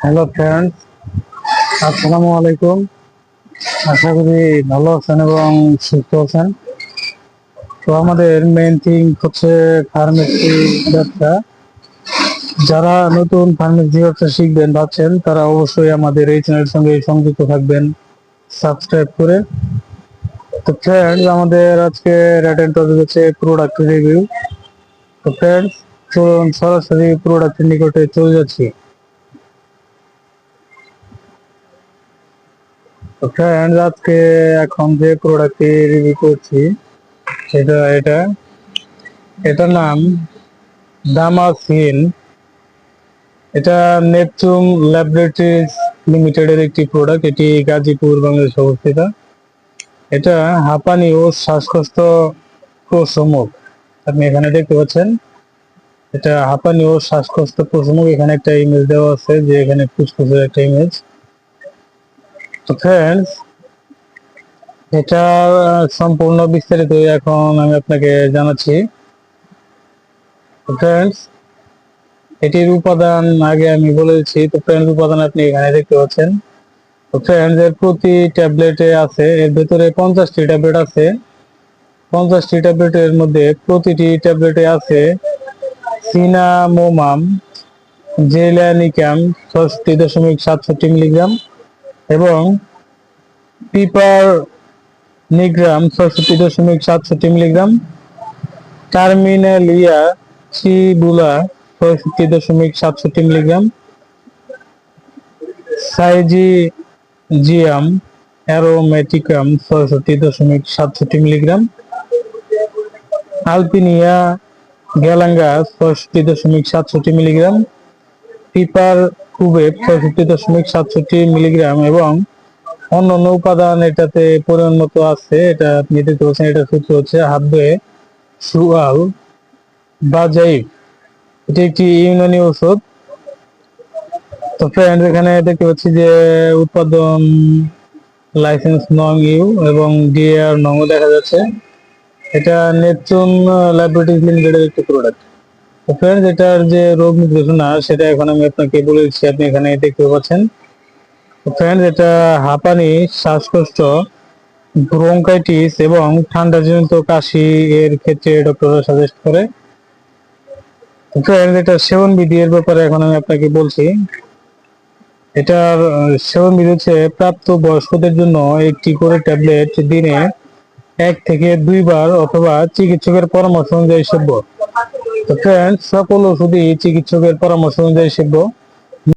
Hello friends, আসসালামু আলাইকুম। আশা করি ভালো আছেন এবং সুস্থ আছেন। তো আমাদের মেইন থিং হচ্ছে ফার্মেসি ব্যবসা। যারা নতুন ফার্মেসি ব্যবসা শিখবেন, ভাবছেন, তারা অবশ্যই আমাদের এই চ্যানেলের সঙ্গে সংযুক্ত থাকবেন। সাবস্ক্রাইব করে। তো ফ্রেন্ডস আমাদের আজকে রেটেন টপিক হচ্ছে প্রোডাক্ট রিভিউ তো ফ্রেন্ডস চলুন সরাসরি প্রোডাক্টের নিকটে চলে যাচ্ছি। তো ফ্রেন্ডস আজকে এখন যে প্রোডাক্টটি রিভিউ করছি, সেটা এটা। এটার নাম দামাসিন এটা নেপচুন ল্যাবরেটরিজ লিমিটেডের একটি প্রোডাক্ট এটি গাজীপুর, বাংলাদেশে অবস্থিত। এটা হাঁপানি ও শ্বাসকষ্ট প্রশমক। আপনি এখানে দেখতে পাচ্ছেন, এটা হাঁপানি ও শ্বাসকষ্ট প্রশমক। এখানে একটা ইমেজ দেওয়া আছে যে এখানে ফুসফুসের একটা ইমেজ ফ্রেন্ডস এটা সম্পূর্ণ বিস্তারিত এখন আমি আপনাকে জানাচ্ছি। ফ্রেন্ডস এটির উপাদান আগে আমি বলেছি তো ফ্রেন্ডস উপাদান আপনি এখানে দেখতে পাচ্ছেন। তো ফ্রেন্ডস এর প্রতি ট্যাবলেটে আছে, এর ভেতরে পঞ্চাশটি ট্যাবলেট আছে। পঞ্চাশটি ট্যাবলেটের মধ্যে প্রতিটি ট্যাবলেটে আছে সিনামোমাম জেলানিকাম ছষট্টি দশমিক সাতষট্টি মিলিগ্রাম এবং পিপার নিগ্রাম ছষট্টি দশমিক সাতষট্টি মিলিগ্রাম টার্মিনালিয়া চিবুলা ছষট্টি দশমিক সাতষট্টি মিলিগ্রাম সাইজি জিয়াম অ্যারোমেটিকাম ছষট্টি দশমিক সাতষট্টি মিলিগ্রাম, আলপিনিয়া গ্যালাঙ্গা ছষট্টি দশমিক সাতষট্টি মিলিগ্রাম, পিপার কুবেব ছষট্টি দশমিক সাতষট্টি মিলিগ্রাম এবং অন্যান্য উপাদান এটাতে পরিমাণ মতো আছে, এটা আপনি দেখতে এটা সূত্র হচ্ছে হাব্বে সুয়াল বাজাইব। এটি একটি ইউনানি ওষুধ তো ফ্রেন্ড এখানে দেখতে পাচ্ছি যে উৎপাদন লাইসেন্স নং ইউ এবং ডিআর নং দেখা যাচ্ছে। এটা নেপচুন ল্যাবরেটরিজ লিমিটেডের একটি প্রোডাক্ট তো ফ্রেন্ড এটার যে রোগ নির্দেশনা সেটা এখন আমি আপনাকে বলে দিচ্ছি, আপনি এখানে দেখতে পাচ্ছেন। ফ্রেন্ড এটা হাঁপানি, শ্বাসকষ্ট, ব্রোঙ্কাইটিস এবং ঠান্ডাজনিত কাশি এর ক্ষেত্রে ডক্টররা সাজেস্ট করে। ফ্রেন্ড এটা সেবন বিধি এর ব্যাপারে এখন আমি আপনাকে বলছি। এটার সেবন বিধি হচ্ছে প্রাপ্ত বয়স্কদের জন্য একটি করে ট্যাবলেট দিনে এক থেকে দুইবার অথবা চিকিৎসকের পরামর্শ অনুযায়ী সেব্য। তো ফ্রেন্ড সকল ওষুধই চিকিৎসকের পরামর্শ অনুযায়ী সেব্য